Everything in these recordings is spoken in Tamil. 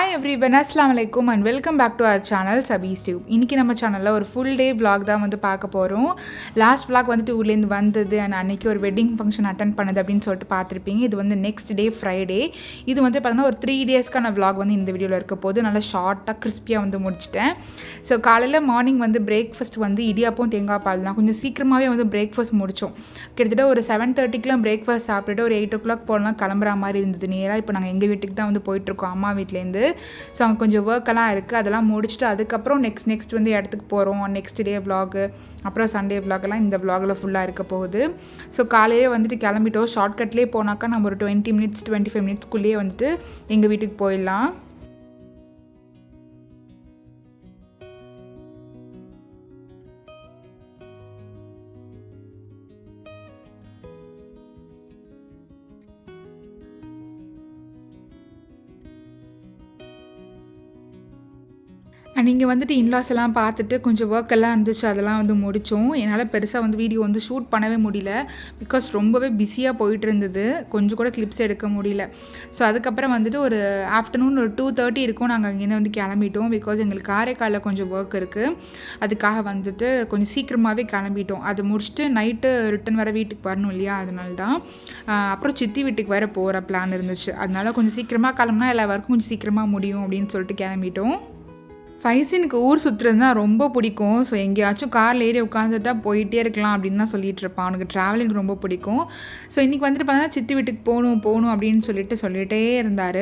ஹாய் எவ்ரி ஒன் அஸ்லாம் வலைக்கும் and welcome back to our channel Sabees tube இன்றைக்கி நம்ம சேனலில் ஒரு ஃபுல் டே vlog தான் வந்து பார்க்க போகிறோம் லாஸ்ட் vlog வந்துட்டு ஊர்லேருந்து வந்தது அண்ட் அன்றைக்கி ஒரு வெட்டிங் ஃபங்க்ஷன் அட்டன் பண்ணது அப்படின்னு சொல்லிட்டு பார்த்துருப்பீங்க. இது வந்து நெக்ஸ்ட் டே ஃப்ரைடே இது வந்து பார்த்தீங்கன்னா ஒரு த்ரீ டேஸ்க்கான vlog வந்து இந்த வீடியோவில் இருக்க போது நல்லா ஷார்ட்டாக கிறிஸ்பியாக வந்து முடிச்சிட்டேன். ஸோ காலையில் மார்னிங் வந்து பிரேக்ஃபாஸ்ட் வந்து இடியாப்பம் தேங்காய் பால் தான். கொஞ்சம் சீக்கிரமாகவே வந்து பிரேக்ஃபாஸ்ட் முடித்தோம் கிட்டத்தட்ட ஒரு செவன் தேர்ட்டிக்கெலாம் பிரேக்ஃபாஸ்ட் சாப்பிட்டுட்டு ஒரு எயிட் ஓ கிளாக் போகலாம் கிளம்புற மாதிரி இருந்தது. நேராக இப்போ நாங்கள் எங்கள் வீட்டுக்கு தான் வந்து போயிட்டுருக்கோம் அம்மா வீட்டிலேருந்து ஸோ அங்கே கொஞ்சம் ஒர்க்கெல்லாம் இருக்குது அதெல்லாம் முடிச்சுட்டு அதுக்கப்புறம் நெக்ஸ்ட் நெக்ஸ்ட் வந்து இடத்துக்கு போகிறோம் நெக்ஸ்ட் டே vlog அப்புறம் சண்டே vlogலாம் இந்த vlogல ஃபுல்லாக இருக்க போகுது. ஸோ காலையிலே வந்துட்டு கிளம்பிட்டோம். ஷார்ட்கட்லேயே போனாக்கா நம்ம ஒரு டுவெண்ட்டி மினிட்ஸ் டுவெண்ட்டி ஃபைவ் மினிட்ஸ்க்குள்ளேயே வந்துட்டு எங்கள் வீட்டுக்கு போயிடலாம். நீங்கள் வந்துட்டு இன்லாஸ் எல்லாம் பார்த்துட்டு கொஞ்சம் ஒர்க் எல்லாம் இருந்துச்சு அதெல்லாம் வந்து முடித்தோம் என்னால் பெருசாக வந்து வீடியோ வந்து ஷூட் பண்ணவே முடியல. பிகாஸ் ரொம்பவே பிஸியாக போயிட்டு இருந்தது. கொஞ்சம் கூட கிளிப்ஸ் எடுக்க முடியல. ஸோ அதுக்கப்புறம் வந்துட்டு ஒரு ஆஃப்டர்நூன் ஒரு டூ தேர்ட்டி இருக்கும். நாங்கள் அங்கேருந்து வந்து கிளம்பிட்டோம். பிகாஸ் எங்களுக்கு காரைக்காலில் கொஞ்சம் ஒர்க் இருக்குது அதுக்காக வந்துட்டு கொஞ்சம் சீக்கிரமாகவே கிளம்பிட்டோம். அது முடிச்சுட்டு நைட்டு ரிட்டன் வர வீட்டுக்கு வரணும் இல்லையா? அதனால தான் அப்புறம் சித்தி வீட்டுக்கு வேறு போகிற பிளான் இருந்துச்சு. அதனால கொஞ்சம் சீக்கிரமாக கிளம்புனா எல்லா ஒர்க்கும் கொஞ்சம் சீக்கிரமாக முடியும் அப்படின்னு சொல்லிட்டு கிளம்பிட்டோம். ஃபைசினுக்கு ஊர் சுற்றுறது தான் ரொம்ப பிடிக்கும். ஸோ எங்கேயாச்சும் காரில் ஏறி உட்காந்துட்டா போயிட்டே இருக்கலாம் அப்படின்னு தான் சொல்லிட்டு இருப்பான். அவனுக்கு ட்ராவலிங் ரொம்ப பிடிக்கும். ஸோ இன்றைக்கி வந்துட்டு பார்த்தோன்னா சித்தி வீட்டுக்கு போகணும் போகணும் அப்படின்னு சொல்லிட்டு சொல்லிகிட்டே இருந்தார்.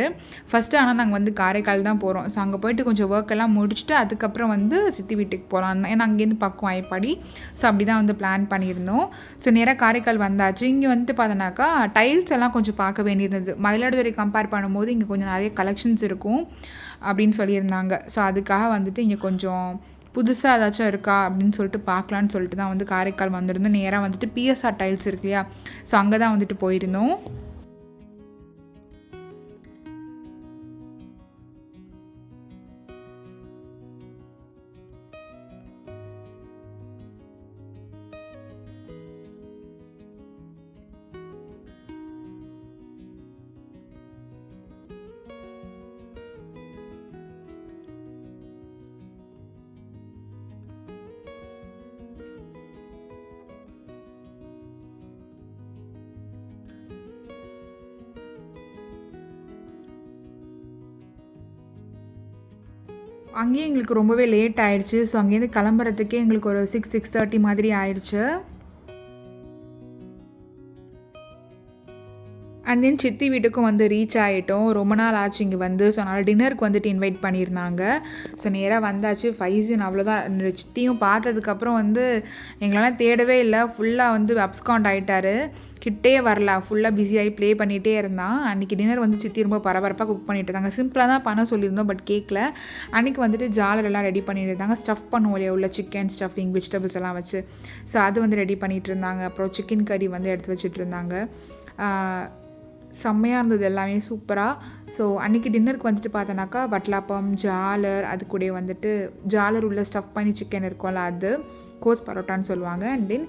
ஃபஸ்ட்டு ஆனால் நாங்கள் வந்து காரைக்கால் தான் போகிறோம் ஸோ அங்கே போயிட்டு கொஞ்சம் ஒர்க் எல்லாம் முடிச்சுட்டு அதுக்கப்புறம் வந்து சித்தி வீட்டுக்கு போகலாம் ஏன்னா அங்கேருந்து பக்கம் ஆயப்பாடி ஸோ அப்படி தான் வந்து பிளான் பண்ணியிருந்தோம். ஸோ நேராக காரைக்கால் வந்தாச்சு. இங்கே வந்துட்டு பார்த்தோன்னாக்கா டைல்ஸ் எல்லாம் கொஞ்சம் பார்க்க வேண்டியிருந்தது. மயிலாடுதுறை கம்பேர் பண்ணும்போது இங்கே கொஞ்சம் நிறைய கலெக்ஷன்ஸ் இருக்கும். அப்படின்னு சொல்லியிருந்தாங்க. ஸோ அதுக்காக வந்துட்டு இங்கே கொஞ்சம் புதுசாக ஏதாச்சும் இருக்கா அப்படின்னு சொல்லிட்டு பார்க்கலான்னு சொல்லிட்டு தான் வந்து காரைக்கால் வந்திருந்தோம். நேராக வந்துட்டு பிஎஸ்ஆர் டைல்ஸ் இருக்கு இல்லையா? ஸோ அங்கே தான் வந்துட்டு போயிருந்தோம். அங்கேயும் எங்களுக்கு ரொம்பவே லேட் ஆயிடுச்சு. ஸோ அங்கேருந்து கிளம்புறதுக்கே எங்களுக்கு ஒரு சிக்ஸ் சிக்ஸ் தேர்ட்டி மாதிரி ஆயிடுச்சு. அண்ட் தென் சித்தி வீட்டுக்கும் வந்து ரீச் ஆகிட்டோம் ரொம்ப நாள் ஆச்சு இங்கே வந்து. ஸோ அதனால் டின்னருக்கு வந்துட்டு இன்வைட் பண்ணியிருந்தாங்க. ஸோ நேராக வந்தாச்சு. ஃபைசின் அவ்வளோதான் சித்தியும் பார்த்ததுக்கப்புறம் வந்து எங்களெல்லாம் தேடவே இல்லை. ஃபுல்லாக வந்து அப்ஸ்காண்ட் ஆகிட்டாரு கிட்டே வரல. ஃபுல்லாக பிஸியாகி ப்ளே பண்ணிகிட்டே இருந்தான். அன்றைக்கி டின்னர் வந்து சித்தி ரொம்ப பரபரப்பாக குக் பண்ணிட்டு இருந்தாங்க. சிம்பிளாக தான் பண்ண சொல்லியிருந்தோம் பட் கேட்கல அன்றைக்கி வந்துட்டு ஜாலர் எல்லாம் ரெடி பண்ணிட்டு இருந்தாங்க. ஸ்டஃப் பண்ணுவோம் இல்லையா? உள்ள சிக்கன் ஸ்டஃபிங் வெஜிடபிள்ஸ் எல்லாம் வச்சு. ஸோ அது வந்து ரெடி பண்ணிகிட்டு இருந்தாங்க. அப்புறம் சிக்கன் கறி வந்து எடுத்து வச்சுட்டு இருந்தாங்க. செம்மையாக இருந்தது எல்லாமே சூப்பராக ஸோ அன்றைக்கி டின்னருக்கு வந்துட்டு பார்த்தோன்னாக்கா வட்லாப்பம் ஜாலர் அது கூட வந்துட்டு ஜாலர் உள்ள ஸ்டஃப் பண்ணி சிக்கன் இருக்கும்ல அது கோஸ் பரோட்டான்னு சொல்லுவாங்க. அண்ட் தென்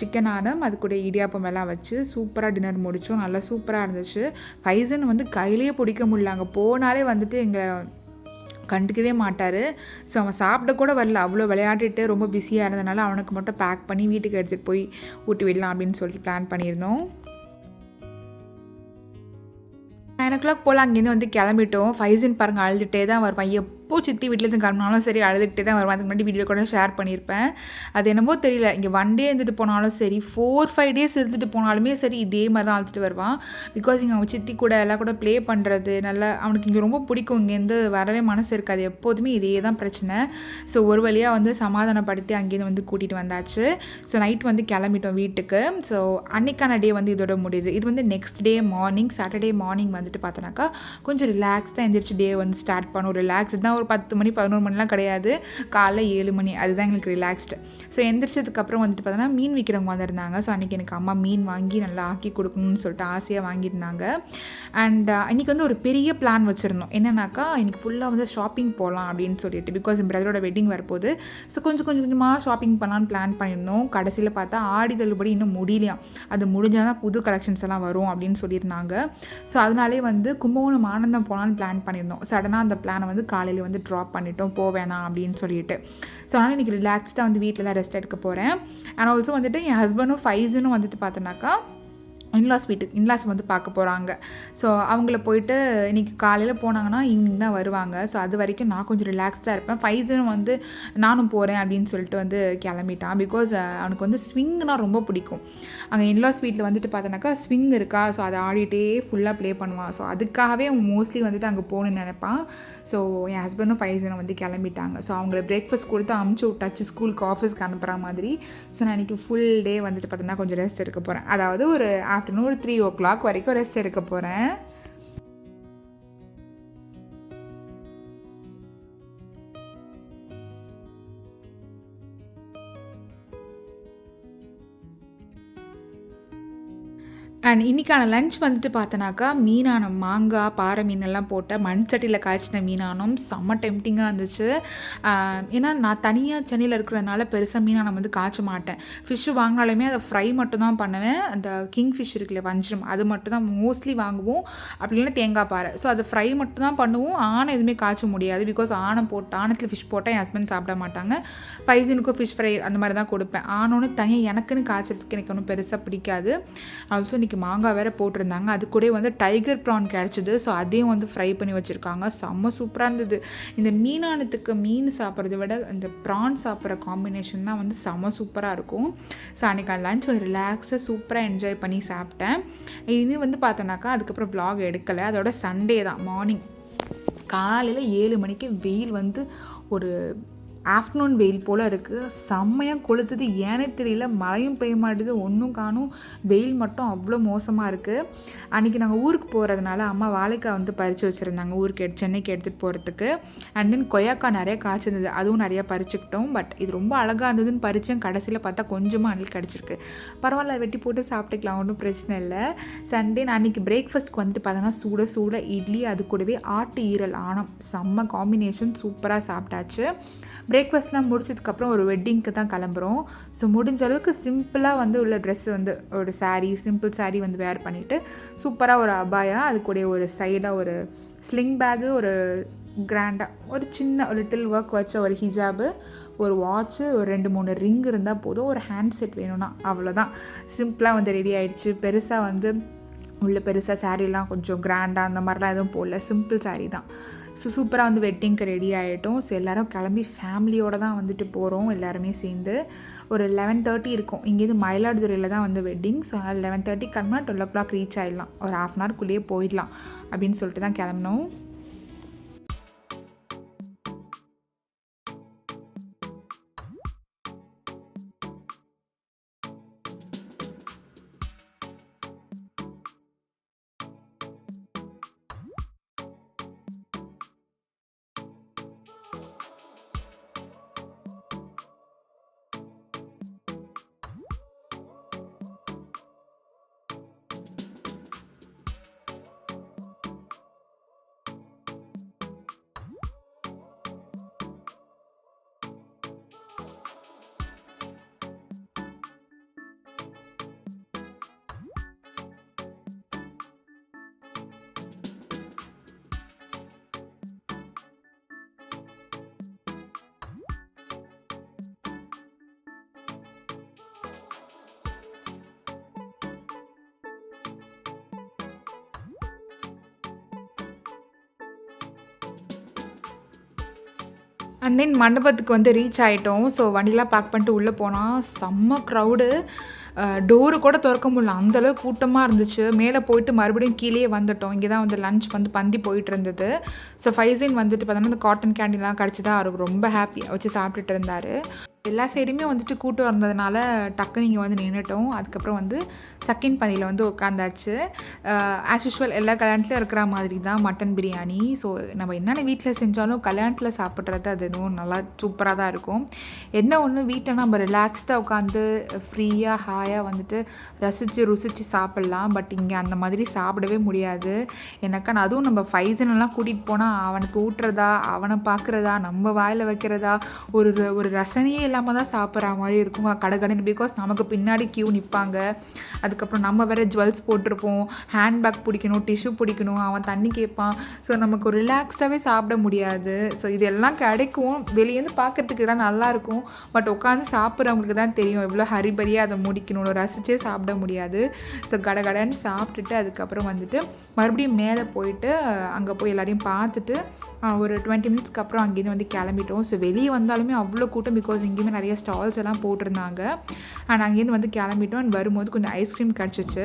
சிக்கன் ஆனம் அது கூட இடியாப்பம் எல்லாம் வச்சு சூப்பராக டின்னர் முடித்தோம் நல்லா சூப்பராக இருந்துச்சு. ஃபைசன் வந்து கையிலேயே பிடிக்க முடியல. அங்கே போனாலே வந்துட்டு எங்கள் கண்டுக்கவே மாட்டார். ஸோ அவன் சாப்பிட கூட வரல. அவ்வளோ விளையாடிட்டு ரொம்ப பிஸியாக இருந்ததுனால அவனுக்கு மட்டும் பேக் பண்ணி வீட்டுக்கு எடுத்துகிட்டு போய் ஊட்டி விடலாம் அப்படின்னு சொல்லிட்டு பிளான் பண்ணியிருந்தோம். நைன் ஓ கிளாக் போல் அங்கேருந்து வந்து கிளம்பிட்டோம். ஃபைசின் பாருங்கள் அழுதுகிட்டே தான் வருவான். எப்போ சித்தி வீட்டிலேருந்து கிளம்பினாலும் சரி அழுதுகிட்டே தான் வருவான். அதுக்கு முன்னாடி வீடியோ கூட ஷேர் பண்ணியிருப்பேன். அது என்னமோ தெரியல. இங்கே ஒன் டே இருந்துட்டு போனாலும் சரி ஃபோர் ஃபைவ் டேஸ் இருந்துட்டு போனாலுமே சரி இதே மாதிரி தான் அழுதுட்டு வருவான். பிகாஸ் இங்கே அவன் சித்தி கூட எல்லாம் கூட ப்ளே பண்ணுறது நல்லா அவனுக்கு இங்கே ரொம்ப பிடிக்கும். இங்கேருந்து வரவே மனசு இருக்காது. எப்போதுமே இதே தான் பிரச்சனை. ஸோ ஒரு வழியாக வந்து சமாதானப்படுத்தி அங்கேருந்து வந்து கூட்டிகிட்டு வந்தாச்சு. ஸோ நைட் வந்து கிளம்பிட்டோம் வீட்டுக்கு. ஸோ அன்னைக்கான டே வந்து இதோட முடியுது. இது வந்து next day morning Saturday morning வந்துட்டு பார்த்தோன்னாக்கா கொஞ்சம் ரிலாக்ஸ் தான் எந்திரிச்சு டே வந்து ஸ்டார்ட் பண்ணும். ரிலாக்ஸ் தான் ஒரு ஒரு பத்து மணி பதினோரு மணிலாம் கிடையாது. காலைல ஏழு மணி அதுதான் எங்களுக்கு ரிலாக்ஸ்டு ஸோ எந்திரிச்சதுக்கப்புறம் வந்துட்டு பார்த்தோன்னா மீன் விற்கிறவங்க வந்திருந்தாங்க. ஸோ அன்றைக்கி எனக்கு அம்மா மீன் வாங்கி நல்லா ஆக்கி கொடுக்கணும்னு சொல்லிட்டு ஆசையாக வாங்கியிருந்தாங்க. அண்ட் இன்றைக்கி வந்து ஒரு பெரிய பிளான் வச்சுருந்தோம். என்னன்னாக்கா எனக்கு ஃபுல்லாக வந்து ஷாப்பிங் போகலாம் அப்படின்னு சொல்லிட்டு. பிகாஸ் என் பிரதரோட வெட்டிங் வரப்போகுது. ஸோ கொஞ்சம் கொஞ்சம் கொஞ்சமாக ஷாப்பிங் பண்ணலான்னு பிளான் பண்ணியிருந்தோம். கடைசியில் பார்த்தா ஆடி தள்ளுபடி இன்னும் முடியலையாம். அது முடிஞ்சால் தான் புது கலெக்ஷன்ஸ் எல்லாம் வரும் அப்படின்னு சொல்லியிருந்தாங்க. ஸோ அதனாலே வந்து கும்பகோணம் ஆனந்தம் போகலான்னு பிளான் பண்ணியிருந்தோம். சடனாக அந்த பிளானை வந்து காலையில் வந்து ட்ராப் பண்ணிட்டோம் போவேணாம் அப்படின்னு சொல்லிட்டு. ஸோ அதனால் இன்றைக்கி ரிலாக்ஸ்டாக வந்து வீட்டில் தான் ரெஸ்ட் எடுக்க போகிறேன் அண்ட் ஆல்சோ வந்துட்டு என் ஹஸ்பண்டும் ஃபைஸுன்னு வந்துட்டு பார்த்தோன்னாக்கா இன்லாஸ் வீட்டுக்கு இன்லாஸ் வந்து பார்க்க போகிறாங்க ஸோ அவங்கள போயிட்டு இன்றைக்கி காலையில் போனாங்கன்னா ஈவினிங் தான் வருவாங்க. ஸோ அது வரைக்கும் நான் கொஞ்சம் ரிலாக்ஸ்டாக இருப்பேன். ஃபைஸும் வந்து நானும் போகிறேன் அப்படின்னு சொல்லிட்டு வந்து கிளம்பிட்டான். பிகாஸ் அவனுக்கு வந்து ஸ்விங்னால் ரொம்ப பிடிக்கும். அங்கே இன்லாஸ் வீட்டில் வந்துட்டு பார்த்தோன்னாக்கா ஸ்விங் இருக்கா? ஸோ அதை ஆடிட்டே ஃபுல்லாக ப்ளே பண்ணுவான். ஸோ அதுக்காகவே அவன் மோஸ்ட்லி வந்துட்டு அங்கே போகணுன்னு நினைப்பான். ஸோ என் ஹஸ்பண்டும் ஃபைஸனும் வந்து கிளம்பிட்டாங்க. ஸோ அவங்கள பிரேக்ஃபாஸ்ட் கொடுத்து அமுச்சு விட்டாச்சு. ஸ்கூலுக்கு ஆஃபீஸ்க்கு அனுப்புகிற மாதிரி. ஸோ நான் இன்றைக்கி ஃபுல் டே வந்துட்டு பார்த்தோன்னா கொஞ்சம் ரெஸ்ட் எடுக்க போகிறேன் அதாவது ஒரு ஆஃப்டர்நூன் ஒரு த்ரீ ஓ கிளாக் வரைக்கும் ரெஸ்ட் எடுக்க போகிறேன் அண்ட் இன்றைக்கான லஞ்ச் வந்துட்டு பார்த்தனாக்கா மீனானம் மாங்காய் பாறை மீனெல்லாம் போட்ட மண் சட்டியில் காய்ச்சின மீனானம் செம்ம டெம்டிங்காக இருந்துச்சு. ஏன்னா நான் தனியாக சென்னையில் இருக்கிறதுனால பெருசாக மீனானம் வந்து காய்ச்ச மாட்டேன். ஃபிஷ்ஷு வாங்கினாலுமே அதை ஃப்ரை மட்டும் தான் பண்ணுவேன். அந்த கிங் ஃபிஷ் இருக்குல்ல வஞ்சிரம் அது மட்டும் தான் மோஸ்ட்லி வாங்குவோம். அப்படி இல்லைன்னா தேங்காய் பாறை. ஸோ அதை ஃப்ரை மட்டும் தான் பண்ணுவோம். ஆனை எதுவுமே காய்ச்ச முடியாது. பிகாஸ் ஆனை போட்டு ஆனத்தில் ஃபிஷ் போட்டால் என் ஹஸ்பண்ட் சாப்பிட மாட்டாங்க. பைசனுக்கும் ஃபிஷ் ஃப்ரை அந்த மாதிரி தான் கொடுப்பேன். ஆனோன்னு தனியாக எனக்குன்னு காய்ச்சறதுக்கு எனக்கு ஒன்றும் பெருசாக பிடிக்காது. ஆல்சோ இன்றைக்கி மாங்காய் வேறு போட்டிருந்தாங்க. அது கூட வந்து டைகர் ப்ரான் கிடச்சிது. ஸோ அதையும் வந்து ஃப்ரை பண்ணி வச்சுருக்காங்க. செம்ம சூப்பராக இருந்தது. இந்த மீனானத்துக்கு மீன் சாப்பிட்றத விட இந்த ப்ரான் சாப்பிட்ற காம்பினேஷன் தான் வந்து செம்ம சூப்பராக இருக்கும். ஸோ அன்றைக்கி லஞ்ச் ஒரு ரிலாக்ஸாக சூப்பராக என்ஜாய் பண்ணி சாப்பிட்டேன். இது வந்து பார்த்தோன்னாக்கா அதுக்கப்புறம் ப்ளாக் எடுக்கலை. அதோட சண்டே தான் மார்னிங் காலையில் ஏழு மணிக்கு வெயில் வந்து ஒரு ஆஃப்டர்நூன் வெயில் போல் இருக்குது செம்மையாக கொளுத்துது. ஏனே தெரியல. மழையும் பெய்ய மாட்டேது. ஒன்றும் காணும். வெயில் மட்டும் அவ்வளோ மோசமாக இருக்குது அன்றைக்கி நாங்கள் ஊருக்கு போகிறதுனால அம்மா வாழைக்காய் வந்து பறித்து வச்சுருந்தாங்க. ஊருக்கு எடு சென்னைக்கு எடுத்துகிட்டு போகிறதுக்கு அண்ட் தென் கொய்யாக்காய் நிறைய காய்ச்சிருந்தது. அதுவும் நிறையா பறிச்சுக்கிட்டோம். பட் இது ரொம்ப அழகாக இருந்ததுன்னு பறித்தேன் கடைசியில் பார்த்தா கொஞ்சமாக அணில் கிடச்சிருக்கு. பரவாயில்ல. வெட்டி போட்டு சாப்பிட்டுக்கலாம். ஒன்றும் பிரச்சனை இல்லை. சண்டே நான் அன்றைக்கி பிரேக்ஃபாஸ்ட்க்கு வந்துட்டு பார்த்தோன்னா சூட சூட இட்லி அது கூடவே ஆட்டு ஈரல் ஆனம் செம்ம காம்பினேஷன் சூப்பராக சாப்பிட்டாச்சு. பிரேக்ஃபாஸ்ட்லாம் முடிச்சதுக்கப்புறம் ஒரு வெட்டிங்க்கு தான் கிளம்புறோம். ஸோ முடிஞ்ச அளவுக்கு சிம்பிளாக வந்து உள்ள ட்ரெஸ் வந்து ஒரு சாரீ சிம்பிள் சாரீ வந்து வேர் பண்ணிவிட்டு சூப்பராக ஒரு அபாயா அது கூட ஒரு சைடாக ஒரு ஸ்லிங் பேகு ஒரு கிராண்டாக ஒரு சின்ன ஒரு லிட்டில் ஒர்க் வச்ச ஒரு ஹிஜாபு ஒரு வாட்ச்சு ஒரு ரெண்டு மூணு ரிங் இருந்தால் போதும். ஒரு ஹேண்ட் செட் வேணும்னா அவ்வளோதான் சிம்பிளாக வந்து ரெடி ஆகிடுச்சு பெருசாக வந்து உள்ள பெருசாக சாரீலாம் கொஞ்சம் கிராண்டாக அந்த மாதிரிலாம் எதுவும் போடல. சிம்பிள் சாரீ தான். ஸோ சூப்பராக வந்து வெட்டிங்க்கு ரெடி ஆகிட்டோம் ஸோ எல்லோரும் கிளம்பி ஃபேமிலியோடு தான் வந்துட்டு போகிறோம் எல்லாருமே சேர்ந்து ஒரு லெவன் தேர்ட்டி இருக்கும். இங்கேருந்து மயிலாடுதுறையில் தான் வந்து வெட்டிங் ஸோ அதனால் லெவன் தேர்ட்டி கிளம்புனா டுவெல் ஓ கிளாக் ரீச் ஆகிடலாம் ஒரு ஹாஃப் அன் ஹவர்க்குள்ளேயே போயிடலாம். அப்படின்னு சொல்லிட்டு தான் கிளம்பினோம். அண்ட் தென் மண்டபத்துக்கு வந்து ரீச் ஆகிட்டோம் ஸோ வண்டிலாம் பேக் பண்ணிட்டு உள்ளே போனால் செம்ம க்ரௌடு டோரு கூட திறக்க முடியல. அந்தளவு கூட்டமாக இருந்துச்சு. மேலே போயிட்டு மறுபடியும் கீழே வந்துட்டோம். இங்கே தான் வந்து லஞ்ச் வந்து பந்தி போயிட்டு இருந்தது. ஸோ ஃபைசின் வந்துட்டு பார்த்தோன்னா இந்த காட்டன் கேண்டிலாம் கிடச்சி தான் அவருக்கு ரொம்ப ஹாப்பியாக வச்சு சாப்பிட்டுட்டு இருந்தார். எல்லா சைடுமே வந்துட்டு கூட்டம் இருந்ததுனால டக்குன்னு இங்கே வந்து நின்றுட்டோம் அதுக்கப்புறம் வந்து செகண்ட் பந்தியில் வந்து உட்காந்தாச்சு ஆஸ் யூஷுவல் எல்லா கல்யாணத்துலையும் இருக்கிற மாதிரி தான் மட்டன் பிரியாணி. ஸோ நம்ம என்னென்ன வீட்டில் செஞ்சாலும் கல்யாணத்தில் சாப்பிட்றது அது இன்னும் நல்லா சூப்பராக தான் இருக்கும். என்ன ஒன்று வீட்டை நம்ம ரிலாக்ஸ்டாக உட்காந்து ஃப்ரீயாக ஹாயாக வந்துட்டு ரசித்து ருசித்து சாப்பிட்லாம். பட் இங்கே அந்த மாதிரி சாப்பிடவே முடியாது. எனக்கா அதுவும் நம்ம ஃபைசனெல்லாம் கூட்டிகிட்டு போனால் அவனுக்கு ஊட்டுறதா அவனை பார்க்குறதா நம்ம வாயில் வைக்கிறதா ஒரு ஒரு ரசனையே இல்லாமல் தான் சாப்பிட்ற மாதிரி இருக்கும் கடைக்கடைன்னு பிகாஸ் நமக்கு பின்னாடி க்யூ நிற்பாங்க அதுக்கப்புறம் நம்ம வேறு ஜுவல்ஸ் போட்டிருப்போம். ஹேண்ட்பேக் பிடிக்கணும் டிஷ்யூ பிடிக்கணும். அவன் தண்ணி கேட்பான். ஸோ நமக்கு ரிலாக்ஸ்டாகவே சாப்பிட முடியாது. ஸோ இதெல்லாம் கிடைக்கும். வெளியேருந்து பார்க்குறதுக்கு தான் நல்லாயிருக்கும் பட் உட்காந்து சாப்பிட்றவங்களுக்கு தான் தெரியும். எவ்வளோ ஹரிபரியாக அதை முடிக்கணும். ரசித்தே சாப்பிட முடியாது. ஸோ கடகடன்னு சாப்பிட்டுட்டு அதுக்கப்புறம் வந்துட்டு மறுபடியும் மேலே போயிட்டு அங்கே போய் எல்லாரையும் பார்த்துட்டு ஒரு டுவெண்ட்டி மினிட்ஸ்க்கு அப்புறம் அங்கேருந்து வந்து கிளம்பிட்டோம். ஸோ வெளியே வந்தாலுமே அவ்வளோ கூட்டம் பிகாஸ் இங்கே இங்கேயுமே நிறைய ஸ்டால்ஸ் எல்லாம் போட்டிருந்தாங்க. அண்ட் அங்கேருந்து வந்து கிளம்பிட்டோம். அண்ட் வரும்போது கொஞ்சம் ஐஸ்கிரீம் கிடச்சிச்சு.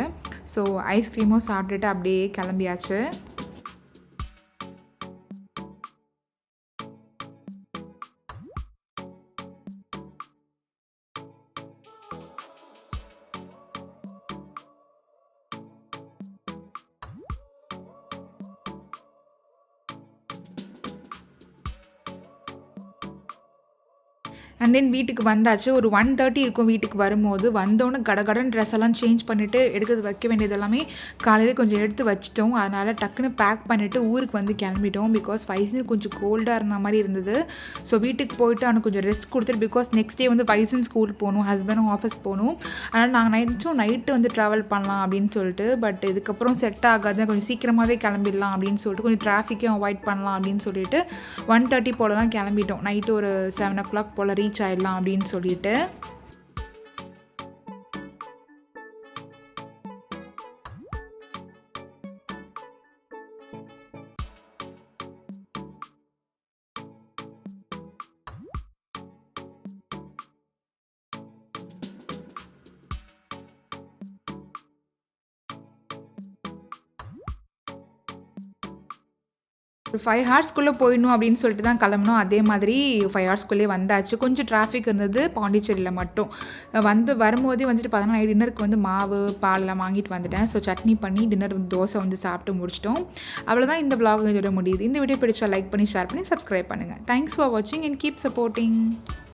ஸோ ஐஸ்கிரீமும் சாப்பிட்டுட்டு அப்படியே கிளம்பியாச்சு. அண்ட் தென் வீட்டுக்கு வந்தாச்சு. ஒரு ஒன் தேர்ட்டி இருக்கும் வீட்டுக்கு வரும்போது. வந்தோன்னு கடகடன் ட்ரெஸ் எல்லாம் சேஞ்ச் பண்ணிவிட்டு எடுக்கிறது வைக்க வேண்டியது எல்லாமே காலையில் கொஞ்சம் எடுத்து வச்சிட்டோம். அதனால் டக்குன்னு பேக் பண்ணிவிட்டு ஊருக்கு வந்து கிளம்பிட்டோம். பிகாஸ் வைசன் கொஞ்சம் கோல்டாக இருந்த மாதிரி இருந்தது. ஸோ வீட்டுக்கு போயிட்டு அவனுக்கு கொஞ்சம் ரெஸ்ட் கொடுத்துட்டு பிகாஸ் நெக்ஸ்ட் டே வந்து வைசன் ஸ்கூல் போகணும். ஹஸ்பண்டும் ஆஃபீஸ் போகணும். அதனால் நாங்கள் நைட்ஸும் நைட்டு வந்து ட்ராவல் பண்ணலாம் அப்படின்னு சொல்லிட்டு பட் இதுக்கப்புறம் செட் ஆகாது. கொஞ்சம் சீக்கிரமாகவே கிளம்பிடலாம் அப்படின்னு சொல்லிட்டு கொஞ்சம் ட்ராஃபிக்கும் அவாய்ட் பண்ணலாம் அப்படின்னு சொல்லிட்டு ஒன் தேர்ட்டி போல் தான் கிளம்பிட்டோம். நைட்டு ஒரு செவன் ஓ கிளாக் போல். ரீச் ஆகிடலாம் அப்படின்னு சொல்லிட்டு ஒரு ஃபைவ் ஹார்ஸ்க்குள்ளே போயிடணும் அப்படின்னு சொல்லிட்டு தான் கிளம்பணும் அதே மாதிரி ஃபைவ் ஹார்ஸ்க்குள்ளே வந்தாச்சு. கொஞ்சம் டிராஃபிக் இருந்தது பாண்டிச்சேரியில் மட்டும். வந்து வரும்போதே வந்துட்டு பார்த்தோன்னா டின்னருக்கு வந்து மாவு பாலெல்லாம் வாங்கிட்டு வந்துட்டேன். ஸோ சட்னி பண்ணி டின்னர் தோசை வந்து சாப்பிட்டு முடிச்சிட்டோம். அவ்வளோதான் இந்த பிளாக் இதோட முடியுது. இந்த வீடியோ பிடிச்சா லைக் பண்ணி ஷேர் பண்ணி சப்ஸ்கிரைப் பண்ணுங்கள் தேங்க்ஸ் ஃபார் வாட்சிங் அண்ட் கீப் சப்போர்ட்டிங்